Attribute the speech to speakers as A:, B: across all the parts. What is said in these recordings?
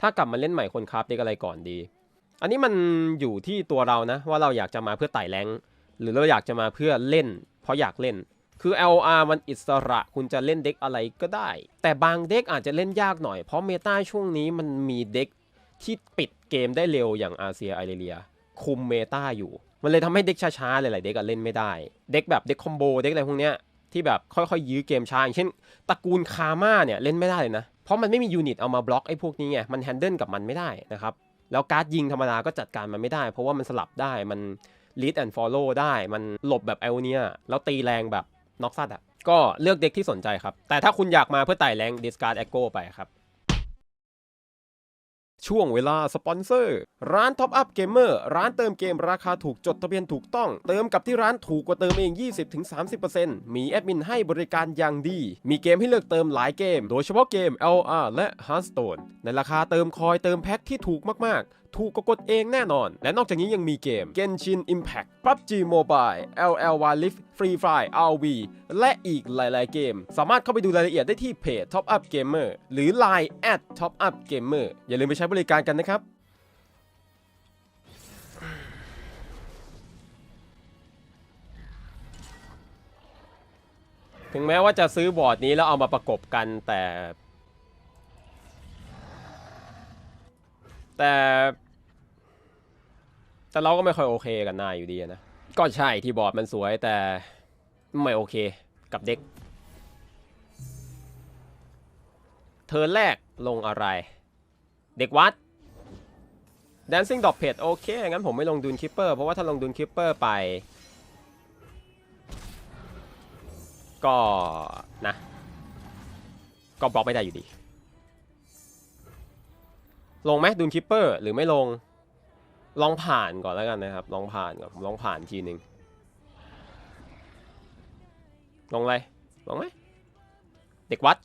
A: ถ้ากลับมาเล่นใหม่คนคราฟเด็กอะไรก่อนดี อันนี้มันอยู่ที่ตัวเรานะ ว่าเราอยากจะมาเพื่อไต่แรงหรือเราอยากจะมาเพื่อเล่น เพราะอยากเล่น คือ LR มันอิสระคุณจะเล่นเด็กอะไรก็ได้ แต่บางเด็กอาจจะเล่นยากหน่อยเพราะเมตาช่วงนี้มันมีเด็กที่ปิดเกมได้เร็วอย่างอาเซียไอเรียคุมเมตาอยู่ มันเลยทำให้เด็กช้าๆหลายๆเด็กเล่นไม่ได้ เด็กแบบเด็กคอมโบเด็กอะไรพวกเนี้ยที่แบบค่อยๆยื้อเกมช้าอย่างเช่นตระกูลคาม่าเนี่ยเล่นไม่ได้เลยนะ ราะมันไม่มียูนิตเอามาบล็อกไอ้พวกนี้ไง มันแฮนเดิลกับมันไม่ได้นะครับ แล้วการ์ดยิงธรรมดาก็จัดการมันไม่ได้ เพราะว่ามันสลับได้ มันลีดแอนด์ฟอลโล่ได้ มันหลบแบบเอลเนีย แล้วตีแรงแบบน็อกซัดอะ ก็เลือกเด็กที่สนใจครับ แต่ถ้าคุณอยากมาเพื่อไต่แรงดิสการ์ดแอคโคไปครับ ช่วงเวลาสปอนเซอร์ ร้านท็อปอัพเกมเมอร์ร้านเติมเกมราคาถูกจดทะเบียนถูกต้อง เติมกับที่ร้านถูกกว่าเติมเอง 20-30%มีแอดมินให้บริการอย่างดี มีเกมให้เลือกเติมหลายเกม โดยเฉพาะเกม LR และ Hearthstone ในราคาเติมคอยเติมแพ็คที่ถูกมากๆ ถูกกกดเองแน่นอน และนอกจากนี้ยังมีเกม Genshin Impact PUBG Mobile LL Wild Rift Free Fire RV และอีกหลาย ๆ เกม สามารถเข้าไปดูรายละเอียดได้ที่เพจ Top Up Gamer หรือ Line at Top Up Gamer อย่าลืมไปใช้บริการกันนะครับถึงแม้ว่าจะซื้อบอร์ดนี้แล้วเอามาประกบกันแต่ แต่ แต่เราก็ไม่ค่อยโอเคกับนายอยู่ดีอะนะ ก็ใช่ที่บอร์ดมันสวยแต่ไม่โอเคกับเด็ก เธอแรกลงอะไร เด็กวัด Dancing Dog p e t โอเค งั้นผมไม่ลงดูนคิปเปอร์เพราะว่าถ้าลงดูนคิปเปอร์ไป ก็นะ ก็บล็อกไม่ได้อยู่ดี ลงไหมดูนคิปเปอร์ หรือไม่ลง ลองผ่านก่อนแล้วกันนะครับ ลองผ่านก่อนผมลองผ่านทีหนึ่งลงอะไร ลงไหมเด็กวัด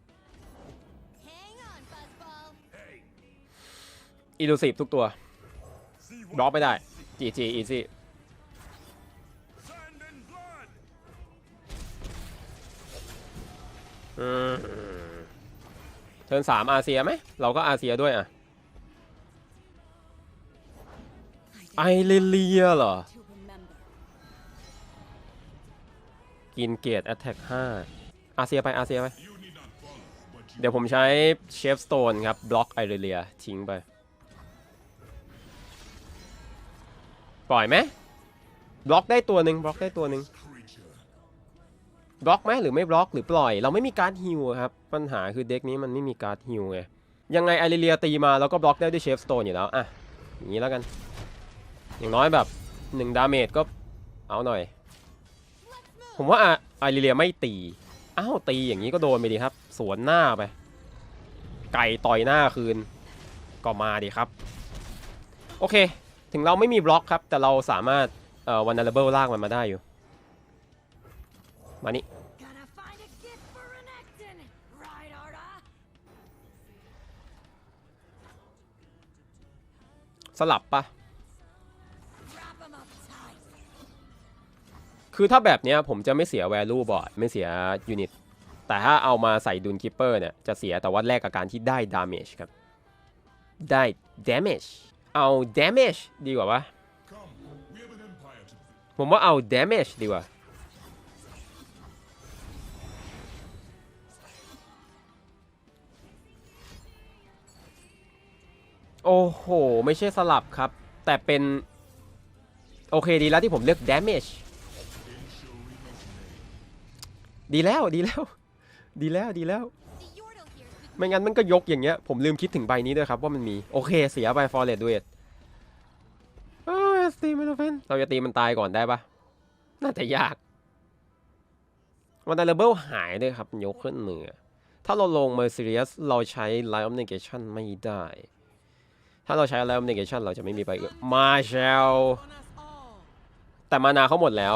A: อีลูซีฟทุกตัวบล็อกไม่ได้ GG easy
B: Sand and blood!
A: อืมเทิร์นสามอาเซียไหม เราก็อาเซียด้วยอะ ไอเลเลียเหรอ กินเกียรติ Attack 5อาเซียไปอาเซียไป เดี๋ยวผมใช้เชฟสโตนครับ บล็อกไอเรเลียทิ้งไป ปล่อยไหมบล็อกได้ตัวหนึ่งบล็อกได้ตัวหนึ่งบล็อกไหมหรือไม่บล็อกหรือปล่อย เราไม่มีการฮิวครับ ปัญหาคือเด็กนี้มันไม่มีการฮิวไงยังไงไอเรเลียตีมาแล้วก็บล็อกได้ด้วยเชฟสโตนอยู่แล้วอะอย่างนี้แล้วกัน อย่างน้อยแบบ1ดาเมจก็เอาหน่อย ผมว่าไอเรเลียไม่ตี อ้าวตีอย่างนี้ก็โดนไปดีครับ สวนหน้าไป ไก่ต่อยหน้าคืน ก็มาดีครับ โอเค ถึงเราไม่มีบล็อกครับ แต่เราสามารถเอ่อวันนาเบิลลากมันมาได้อยู่ มานี่
C: Gonna find a gift for an actin. Right, Arda?
A: สลับปะ คือถ้าแบบเนี้ยผมจะไม่เสีย value บอร์ดไม่เสียยูนิตแต่ถ้าเอามาใส่ดุนคิปเปอร์เนี่ยจะเสียแต่ว่าแลกกับการที่ได้ damage ครับ ได้ damage เอา damage ดีกว่าปะผมว่าเอา damage ดีกว่า โอ้โห ไม่ใช่สลับครับ แต่เป็น โอเคดีแล้วที่ผมเลือก damage ดีแล้วดีแล้ว ดีแล้วดีแล้ว ไม่งั้นมันก็ยกอย่างเงี้ย ผมลืมคิดถึงใบนี้ด้วยครับว่ามันมี โอเคเสียไปฟอร์เรดด้วยโอ้ยตีมันเป็นเราจะตีมันตายก่อนได้ปะน่าจะยากวันนั้นเลเบลหายด้วยครับ ยกขึ้นมือ ถ้าเราลง Merciless เราใช้ Light of Negation ไม่ได้ ถ้าเราใช้ Light of Negation เราจะไม่มีใบอื่นมาเชลแต่มานาเขาหมดแล้ว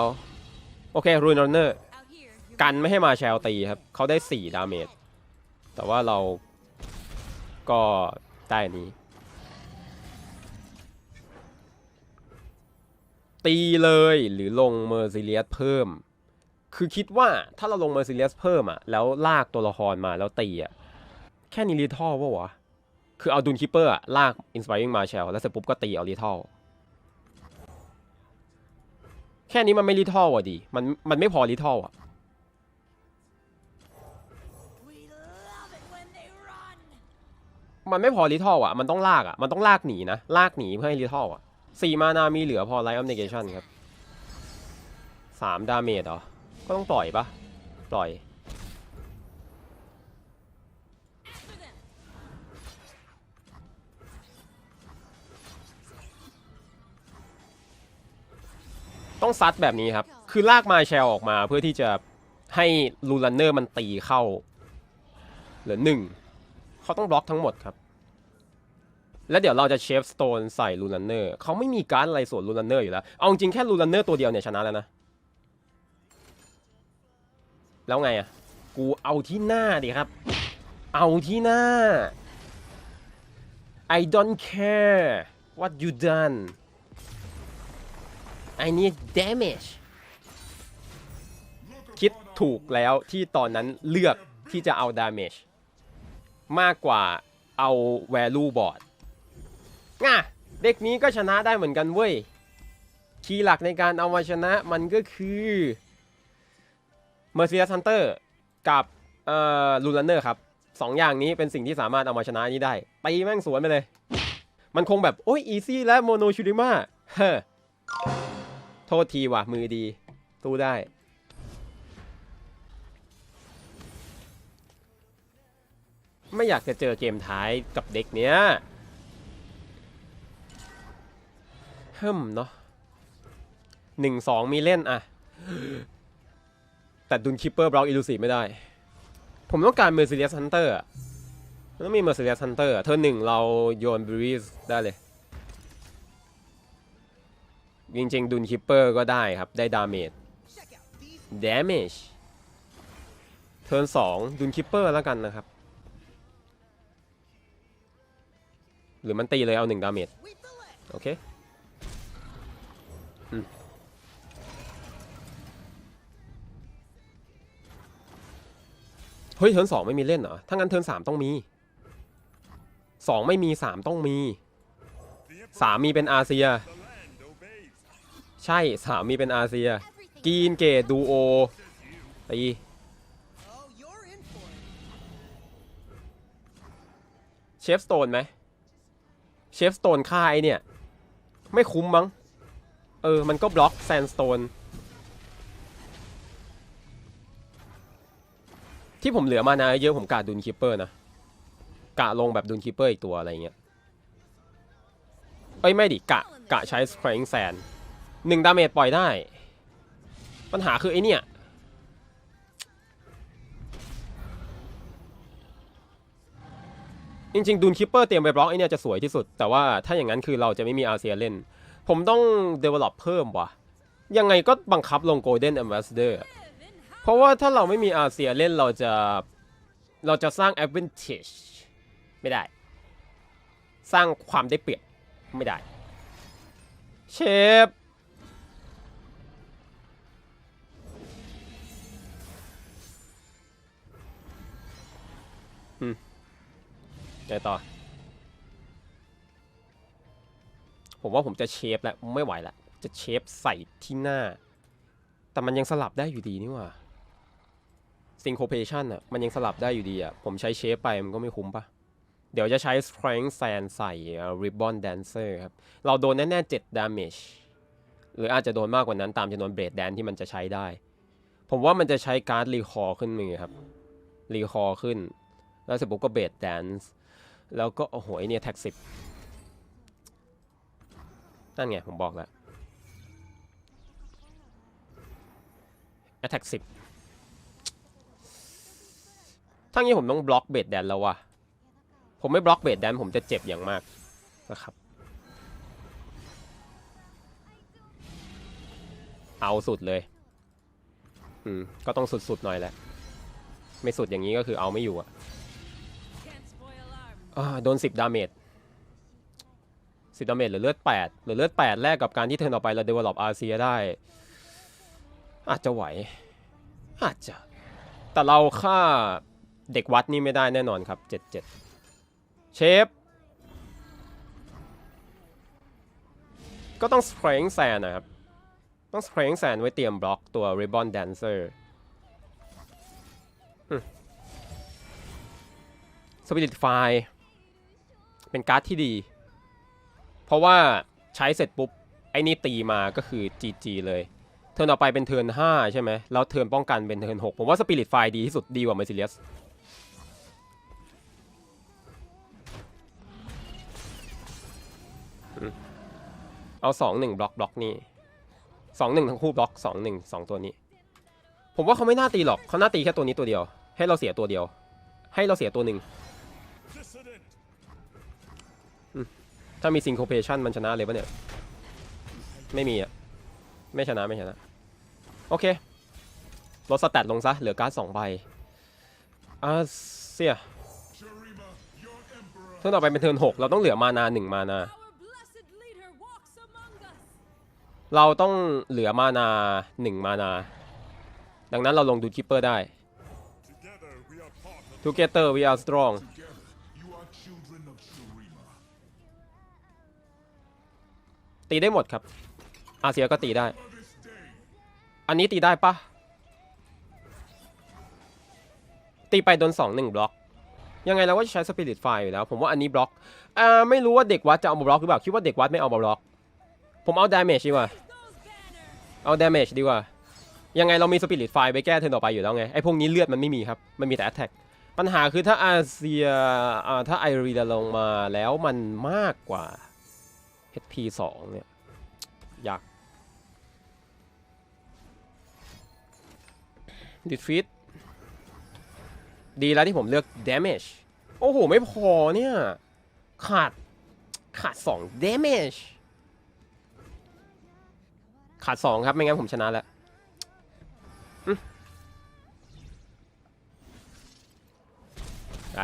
A: โอเครูน r เนอร์ กันไม่ให้มาแชลตีครับเขาได้ 4 ดาเมจแต่ว่าเราก็ได้นี้ ตีเลยหรือลงเมอร์ซิเลียสเพิ่ม คือคิดว่าถ้าเราลงเมอร์ซิเลียสเพิ่มอะแล้วลากตัวละครมาแล้วตีอะแค่นี้ลิทอลปะวะคือเอาดุนคิปเปอร์อะลาก Inspiring Marshall แล้วเสร็จปุ๊บก็ตีเอาลิทัลแค่นี้มันไม่ลิทัลอะดิมันมันไม่พอลิทัลอะ มันไม่พอลิทัลอะ มันต้องลากอะ มันต้องลากหนีนะ ลากหนีเพื่อให้ลิทัลอะสี่มานามีเหลือพอไลท์ออฟเนเกชันครับสามดาเมจเหรอ ก็ต้องปล่อยปะปล่อย ต้องซัดแบบนี้ครับ คือลากมาแชลออกมาเพื่อที่จะให้ลูลันเนอร์มันตีเข้า เหลือหนึ่ง เขาต้องบล็อกทั้งหมดครับ แล้วเดี๋ยวเราจะเชฟสโตนใส่ลูลันเนอร์เขาไม่มีการอะไรส่วนลูลันเนอร์อยู่แล้ว เอาจริงแค่ลูลันเนอร์ตัวเดียวเนี่ยชนะแล้วนะ แล้วไงอะ กูเอาที่หน้าดิครับ เอาที่หน้า I don't care what you done I need damage คิดถูกแล้วที่ตอนนั้นเลือกที่จะเอา damage มากกว่าเอา value board ง่ะเด็กนี้ก็ชนะได้เหมือนกันเว้ย คีย์หลักในการเอามาชนะมันก็คือ Mercy Hunter กับเอ่อ Lunaner ครับสองอย่างนี้เป็นสิ่งที่สามารถเอามาชนะนี้ได้ตีแม่งสวนไปเลย มันคงแบบ โอ้ยอีซี่และโมโนชูริมาเฮ้อโทษทีว่ะมือดีสู้ได้ ไม่อยากจะเจอเกมท้ายกับเด็กเนี้ยเฮิมเนาะหนึ่งสองมีเล่นอะแต่ดุนคิปเปอร์บล็อกอิลูซีไม่ได้ ผมต้องการเมอร์ซิเ u สฮันเตอร์มันต้องมีเมอร์ซิเ u สฮันเตอร์เธอหนึ่งเราโยนบรีสได้เลย จริงๆ ดุนคิปเปอร์ก็ได้ครับ ได้ดาเมจ damage เทิร์นสองดุนคิปเปอร์แล้วกันนะครับ หรือมันตีเลยเอาหนึ่งดาเมจโอเคอืมเฮ้ยเทิร์นสองไม่มีเล่นเหรอ ถ้างั้นเทิร์นสามต้องมีสองไม่มีสามต้องมี
B: The Emperor
A: สามมีเป็นอาเซีย
B: the land obeys.
A: ใช่สามมีเป็นอาเซีย
C: Everything.
A: กีนเกตดูโอตี
D: Oh, you're in for it.
A: เชฟสโตนไหมเชฟสโตนค่าไอเนี่ย ไม่คุ้มมั้ง เออ มันก็บล็อกแซนสโตนที่ผมเหลือมานาเยอะผมกะดุนคิปเปอร์นะกะลงแบบดุนคิปเปอร์อีกตัวอะไรเงี้ยเอ้ย ไม่ดิกะกะใช้สคริงแซนหนึ่งดาเมจปล่อยได้ ปัญหาคือไอเนี่ย จริงๆ ดูนคิปเปอร์เตรียมไปบล็อกไอเนี่ยจะสวยที่สุด แต่ว่าถ้าอย่างนั้นคือเราจะไม่มีอาเซียเล่น ผมต้อง develop เพิ่มว่ะ ยังไงก็บังคับลง Golden Ambassador อะ
C: Live in
A: เพราะว่าถ้าเราไม่มีอาเซียเล่นเราจะเราจะสร้าง advantage ไม่ได้ สร้างความได้เปรียบไม่ได้ เชฟ ไงต่อ ผมว่าผมจะเชฟแล้วไม่ไหวแล้วจะเชฟใส่ที่หน้า แต่มันยังสลับได้อยู่ดีนี่หว่า syncopation อะมันยังสลับได้อยู่ดีอะ ผมใช้เชฟไปมันก็ไม่คุ้มปะเดี๋ยวจะใช้ strength sand ใส่ ribbon dancer ครับ เราโดนแน่ๆ7 damage หรืออาจจะโดนมากกว่านั้นตามจำนวนเบรดแดนที่มันจะใช้ได้ ผมว่ามันจะใช้การ์ดรีคอร์ขึ้นมือครับ รีคอร์ขึ้น แล้วเสร็จปุ๊บก็เบรดแดนซ์ แล้วก็โอ้โหเนี่ยแท็กสิบนั่นไง ผมบอกแล้ว attack 10ทั้งนี้ผมต้องบล็อกเบดแดนแล้ววะผมไม่บล็อกเบดแดนผมจะเจ็บอย่างมากนะครับ เอาสุดเลย อืม ก็ต้องสุดๆหน่อยแหละ ไม่สุดอย่างนี้ก็คือเอาไม่อยู่อะ โดนสิบดาเมจสิบดาเมจหรือเลือดแปดหรือเลือดแปดแลกกับการที่เธอเอกไปเราเดเวลลอปอาเซียได้ อาจจะไหว อาจจะ แต่เราฆ่าเด็กวัดนี่ไม่ได้แน่นอนครับเจ็ดเจ็ดเชฟ ก็ต้องสเปรงแซนนะครับ ต้องสเปรงแซนไว้เตรียมบล็อกตัวริบอนแดนเซอร์สปิริตไฟ เป็นการ์ดที่ดี เพราะว่าใช้เสร็จปุ๊บ ไอ้นี่ตีมาก็คือ GG เลยเทิร์นต่อไปเป็นเทิร์น5ใช่ไหมแล้วเทิร์นป้องกันเป็นเทิร์น6ผมว่า Spirit Fire ดีที่สุดดีกว่า Merciless อืมเอา2 1บล็อกบล็อกนี่2 1ทั้งคู่บล็อก2 1 2ตัวนี้ ผมว่าเขาไม่น่าตีหรอกเขาน่าตีแค่ตัวนี้ตัวเดียว ให้เราเสียตัวเดียว ให้เราเสียตัวหนึ่ง ถ้ามี syncopation มันชนะเลยปะเนี่ย ไม่มีอะ ไม่ชนะไม่ชนะ โอเค ลดสแตทลงซะ เหลือการ์ดสองใบอาเซียเทิร์นต่อไปเป็นเทิร์นหกเราต้องเหลือมานาหนึ่งมานา เราต้องเหลือมานาหนึ่งมานา ดังนั้นเราลงดูคิปเปอร์ได้
B: Together we are part of
A: Together we are strong ตีได้หมดครับ อาเซียก็ตีได้ อันนี้ตีได้ปะตีไปโดนสองหนึ่งบล็อก ยังไงเราก็จะใช้สปิริตไฟอยู่แล้ว ผมว่าอันนี้บล็อกอ่าไม่รู้ว่าเด็กวัดจะเอาบล็อกหรือเปล่า คิดว่าเด็กวัดไม่เอาบล็อก ผมเอาดาเมจดีกว่า เอาดาเมจดีกว่า ยังไงเรามีสปิริตไฟไปแก้เทินต่อไปอยู่แล้วไง ไอ้พวกนี้เลือดมันไม่มีครับ มันมีแต่ a t แทกปัญหาคือถ้าอาเซียอ่าถ้าไอรีดาลงมาแล้วมันมากกว่า HP 2 เนี่ยยากดิฟีตดีแล้วที่ผมเลือก damage โอ้โห ไม่พอเนี่ย ขาด ขาด 2 damage ขาด 2 ครับ ไม่งั้นผมชนะแล้วไป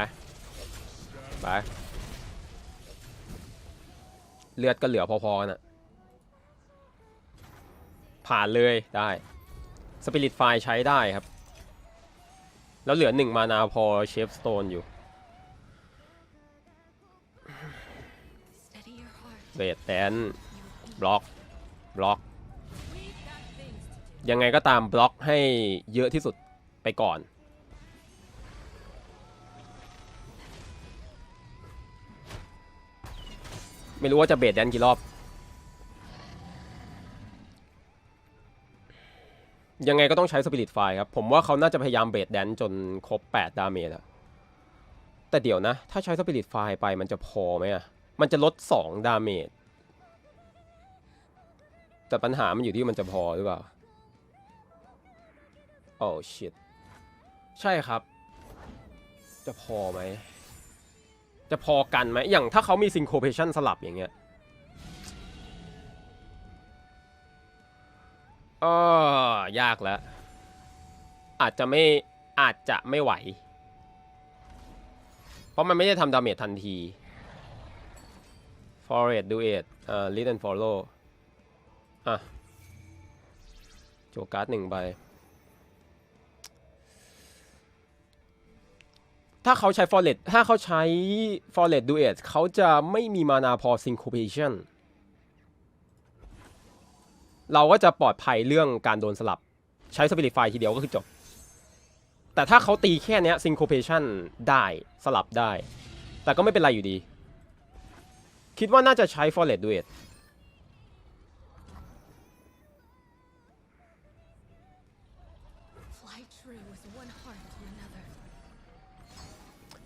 A: ไป เลือดก็เหลือพอๆน่ะผ่านเลยได้สปิริตไฟใช้ได้ครับ แล้วเหลือหนึ่งมานาพอเชฟสโตนอยู่เบดแดนบล็อกบล็อก ยังไงก็ตามบล็อกให้เยอะที่สุดไปก่อน ไม่รู้ว่าจะเบดแดนกี่รอบ ยังไงก็ต้องใช้สปิริตไฟครับ ผมว่าเขาน่าจะพยายามเบดแดนจนครบ 8 ดาเมจอะแต่เดี๋ยวนะ ถ้าใช้สปิริตไฟไปมันจะพอไหมอะมันจะลด 2 ดาเมจ แต่ปัญหามันอยู่ที่มันจะพอหรือเปล่า โอ้ชิตใช่ครับ จะพอไหม จะพอกันไหมอย่างถ้าเขามี syncopation สลับอย่างเงี้ยเออยากแล้ว อาจจะไม่อาจจะไม่ไหว เพราะมันไม่ได้ทำดาเมจทันที forward do it เอ่อ lead and follow อะ โจการ์ดหนึ่งใบ ถ้าเขาใช้ f o r e t ถ้าเขาใช้ f o r e t Duet เอทเขาจะไม่มีมานาพอ Syncopation เราก็จะปลอดภัยเรื่องการโดนสลับ ใช้ Spirit Fire ทีเดียวก็คือจบ แต่ถ้าเขาตีแค่นี้ย Syncopation ได้สลับได้ แต่ก็ไม่เป็นไรอยู่ดี คิดว่าน่าจะใช้ f o r e t Duet
C: Fly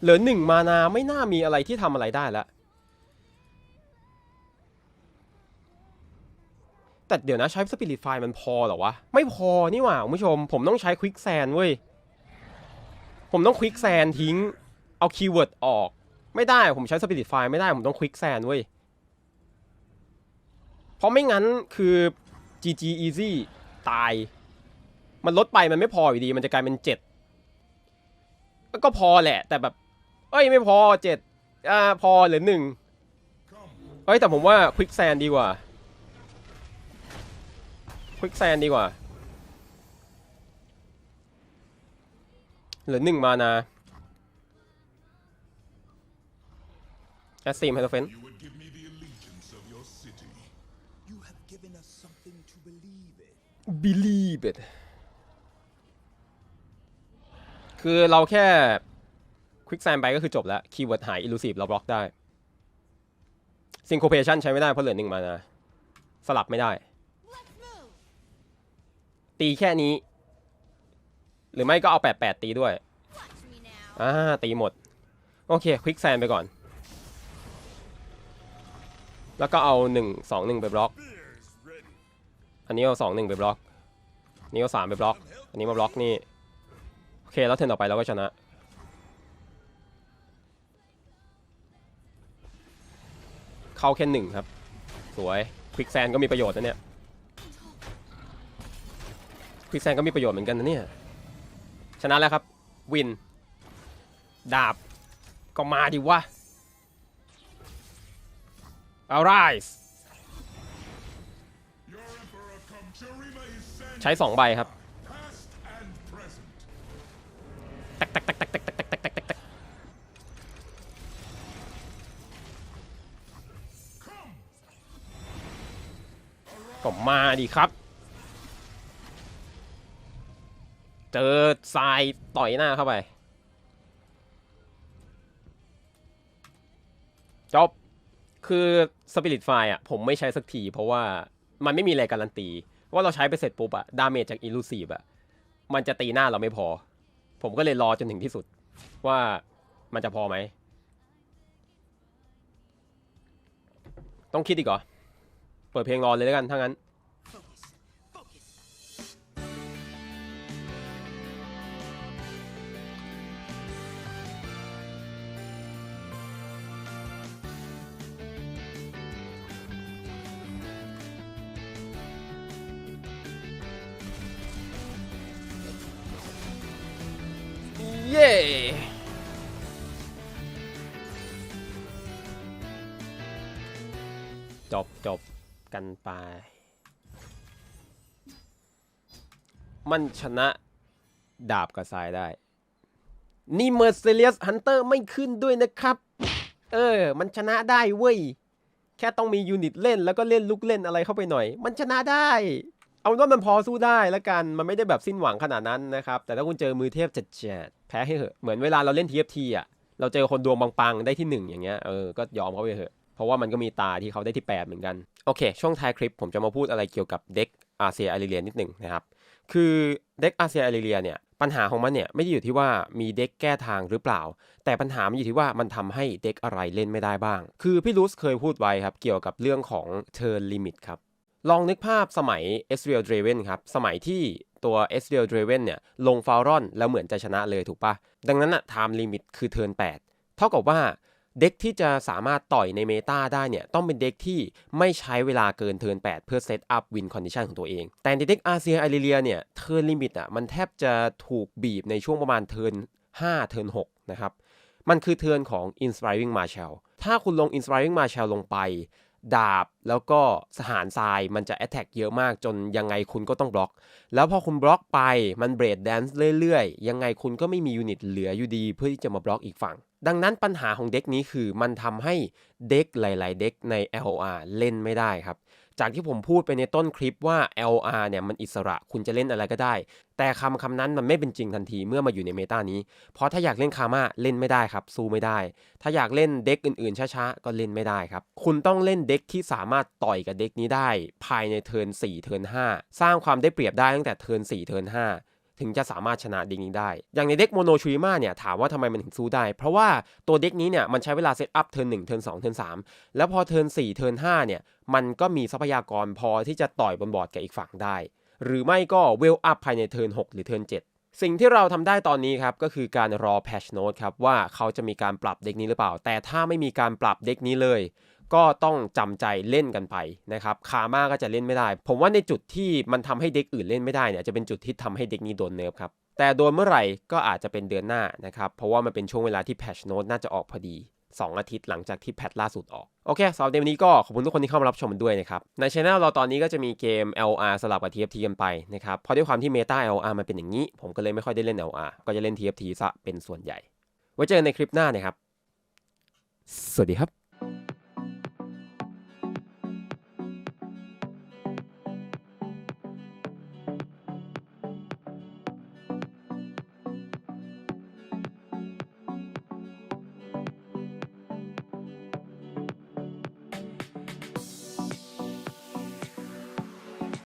A: เหลือหนึ่งมานาไม่น่ามีอะไรที่ทำอะไรได้แล้วแต่เดี๋ยวนะใช้สปิริตไฟมันพอเหรอวะ ไม่พอนี่หว่าคุณผู้ชม ผมต้องใช้ควิกแซนเว้ย ผมต้องควิกแซนทิ้ง เอาคีย์เวิร์ดออก ไม่ได้ผมใช้สปิริตไฟไม่ได้ผมต้องควิกแซนเว้ย เพราะไม่งั้นคือ GG easy ตาย มันลดไปมันไม่พออยู่ดี มันจะกลายเป็น 7 ก็พอแหละ แต่แบบ เอ้ยไม่พอเจ็ดอ่าพอเหลือหนึ่งเอ้ยแต่ผมว่าควิกแซนดีกว่าควิกแซนดีกว่า เหลือหนึ่งมานะแอสซีมไฮโดรเฟน
B: you would give me the allegiance of your city. You believe it.
A: believe it คือเราแค่ quick sand ไปก็คือจบแล้วคีย์เวิร์ดหาย elusive เราบล็อกได้ syncopation ใช้ไม่ได้เพราะเหลือหนึ่งมานะสลับไม่ได้ ตีแค่นี้ หรือไม่ก็เอา88ตีด้วยอ่าตีหมด โอเคควิกแซนไปก่อน แล้วก็เอา1 2 1ไปบล็อก
B: Beer's ready.
A: อันนี้เอา2 1ไปบล็อก นี้เอา3ไปบล็อก อันนี้มาบล็อกนี่ โอเค แล้วเทิร์นต่อไปเราก็ชนะ เข้าแค่หนึ่งครับ สวยควิกแซนก็มีประโยชน์นะเนี่ยควิกแซนก็มีประโยชน์เหมือนกันนะเนี่ยชนะแล้วครับ วิน ดาบ ก็มาดิวะ Arise
B: Your emperor
A: ใช้2ใบครับ
B: Past and present.
A: ก็ ก็มาดิครับ เจอทรายต่อยหน้าเข้าไป จบ คือสปิริตไฟอะ ผมไม่ใช้สักที เพราะว่ามันไม่มีอะไรการันตี ว่าเราใช้ไปเสร็จปุ๊บอะดาเมจจากอิลูซีฟอะมันจะตีหน้าเราไม่พอ ผมก็เลยรอจนถึงที่สุด ว่ามันจะพอไหม ต้องคิดอีกเหรอ เปิดเพลงรอเลยแล้วกันถ้างั้น เย้จบจบ กันไป มันชนะดาบกับทรายได้ นี่ Merciless Hunter ไม่ขึ้นด้วยนะครับ เออ มันชนะได้เว้ย แค่ต้องมียูนิตเล่นแล้วก็เล่นลุกเล่นอะไรเข้าไปหน่อย มันชนะได้ เอาว่ามันพอสู้ได้แล้วกัน มันไม่ได้แบบสิ้นหวังขนาดนั้นนะครับ แต่ถ้าคุณเจอมือเทพจัดแจดแพ้ให้เหอะ เหมือนเวลาเราเล่น TFT อะ เราเจอคนดวงปังๆได้ที่หนึ่งอย่างเงี้ย เออ ก็ยอมเขาไปเถอะ เพราะว่ามันก็มีตาที่เขาได้ที่แปดเหมือนกัน โอเค ช่วงท้ายคลิปผมจะมาพูดอะไรเกี่ยวกับเด็กอาเซียไอเรียนิดหนึ่งนะครับ คือเด็กอาเซียไอเรียเนี่ยปัญหาของมันเนี่ยไม่ได้อยู่ที่ว่ามีเด็กแก้ทางหรือเปล่า แต่ปัญหามันอยู่ที่ว่ามันทำให้เด็กอะไรเล่นไม่ได้บ้าง คือพี่ลูสเคยพูดไว้ครับเกี่ยวกับเรื่องของ turn limit ครับลองนึกภาพสมัย e s r i e l Draven ครับสมัยที่ตัว e s r i e l Draven เนี่ยลงฟาวรอนแล้วเหมือนจะชนะเลยถูกปะดังนั้นอะ time limit คือ turn 8เท่ากับว่า เด็กที่จะสามารถต่อยในเมตาได้เนี่ย ต้องเป็นเด็กที่ไม่ใช้เวลาเกินเทิร์น8 เพื่อเซตอัพวินคอนดิชันของตัวเอง แต่ในเด็กอาเซียไอเรียเนี่ยเทิร์นลิมิตอะมันแทบจะถูกบีบในช่วงประมาณเทิร์น5 เทิร์น6นะครับ มันคือเทิร์นของ Inspiring Marshall ถ้าคุณลง Inspiring Marshall ลงไป ดาบแล้วก็สหารทรายมันจะแอตแทกเยอะมากจนยังไงคุณก็ต้องบล็อก แล้วพอคุณบล็อกไปมันเบรดแดนซ์เรื่อยๆ ยังไงคุณก็ไม่มียูนิตเหลืออยู่ดี เพื่อที่จะมาบล็อกอีกฝั่ง ดังนั้นปัญหาของเด็กนี้คือมันทำให้เด็กหลาย ๆ เด็กใน LOR เล่นไม่ได้ครับ จากที่ผมพูดไปในต้นคลิปว่า LR เนี่ยมันอิสระคุณจะเล่นอะไรก็ได้ แต่คำคำนั้นมันไม่เป็นจริงทันทีเมื่อมาอยู่ในเมตานี้ เพราะถ้าอยากเล่นคาม่าเล่นไม่ได้ครับ สู้ไม่ได้ ถ้าอยากเล่นเด็กอื่นๆช้าๆก็เล่นไม่ได้ครับ คุณต้องเล่นเด็กที่สามารถต่อยกับเด็กนี้ได้ ภายในเทิร์น4เทิร์น5สร้างความได้เปรียบได้ตั้งแต่เทิร์น4เทิร์น5 ถึงจะสามารถชนะเด็กนี้ได้ อย่างในเด็กโมโนชูริมาเนี่ยถามว่าทำไมมันถึงสู้ได้ เพราะว่าตัวเด็กนี้เนี่ยมันใช้เวลาเซตอัพเทิร์น1เทิร์น2เทิร์น3แล้วพอเทิร์น4เทิร์น5เนี่ยมันก็มีทรัพยากรพอที่จะต่อยบนบอร์ดกับอีกฝั่งได้ หรือไม่ก็เวลอัพภายในเทิร์น6หรือเทิร์น7สิ่งที่เราทำได้ตอนนี้ครับ ก็คือการรอ patch note ครับ ว่าเขาจะมีการปรับเด็กนี้หรือเปล่า แต่ถ้าไม่มีการปรับเด็กนี้เลย ก็ต้องจำใจเล่นกันไปนะครับคาม่าก็จะเล่นไม่ได้ ผมว่าในจุดที่มันทำให้เด็กอื่นเล่นไม่ได้เนี่ยจะเป็นจุดที่ทำให้เด็กนี้โดนเนิร์ฟครับแต่โดนเมื่อไหร่ก็อาจจะเป็นเดือนหน้านะครับเพราะว่ามันเป็นช่วงเวลาที่ patch note น่าจะออกพอดี 2 อาทิตย์หลังจากที่แพทล่าสุดออก โอเคสำหรับในวันนี้ก็ขอบคุณทุกคนที่เข้ามารับชมมันด้วยนะครับในช anel เราตอนนี้ก็จะมีเกม LR สลับกับ TFT กันไปนะครับเพราะด้วยความที่เมตา LR มันเป็นอย่างนี้ ผมก็เลยไม่ค่อยได้เล่น LR ก็จะเล่น TFT ซะเป็นส่วนใหญ่ ไว้เจอกันในคลิปหน้านะครับ สวัสดีครับ